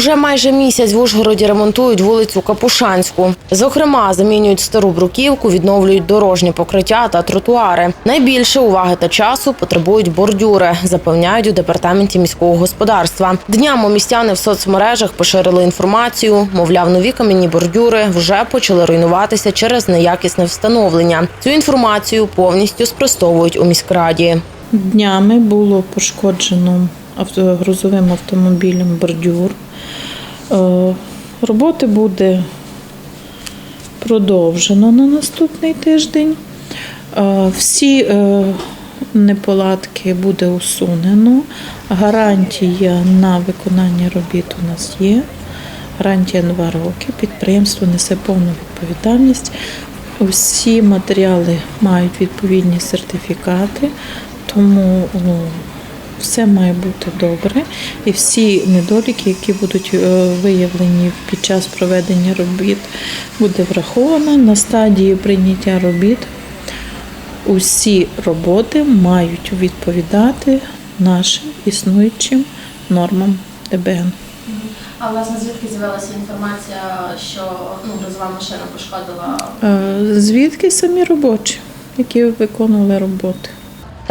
Уже майже місяць в Ужгороді ремонтують вулицю Капушанську. Зокрема, замінюють стару бруківку, відновлюють дорожні покриття та тротуари. Найбільше уваги та часу потребують бордюри, запевняють у департаменті міського господарства. Днями містяни в соцмережах поширили інформацію. Мовляв, нові кам'яні бордюри вже почали руйнуватися через неякісне встановлення. Цю інформацію повністю спростовують у міськраді. Днями було пошкоджено грузовим автомобілем бордюр. Е, Роботи буде продовжено на наступний тиждень. Е, Всі е, неполадки буде усунено. Гарантія на виконання робіт у нас є. Гарантія 2 роки. Підприємство несе повну відповідальність. Всі матеріали мають відповідні сертифікати, тому о, все має бути добре. І всі недоліки, які будуть е, виявлені під час проведення робіт, буде враховано на стадії прийняття робіт. Усі роботи мають відповідати нашим існуючим нормам ДБН. А власне звідки з'явилася інформація, що ну, грузова машина пошкодила Е, Звідки самі робочі, які виконували роботи?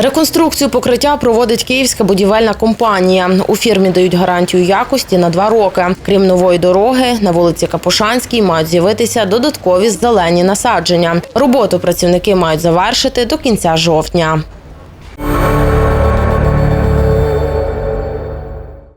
Реконструкцію покриття проводить київська будівельна компанія. У фірмі дають гарантію якості на два роки. Крім нової дороги, на вулиці Капушанській мають з'явитися додаткові зелені насадження. Роботу працівники мають завершити до кінця жовтня.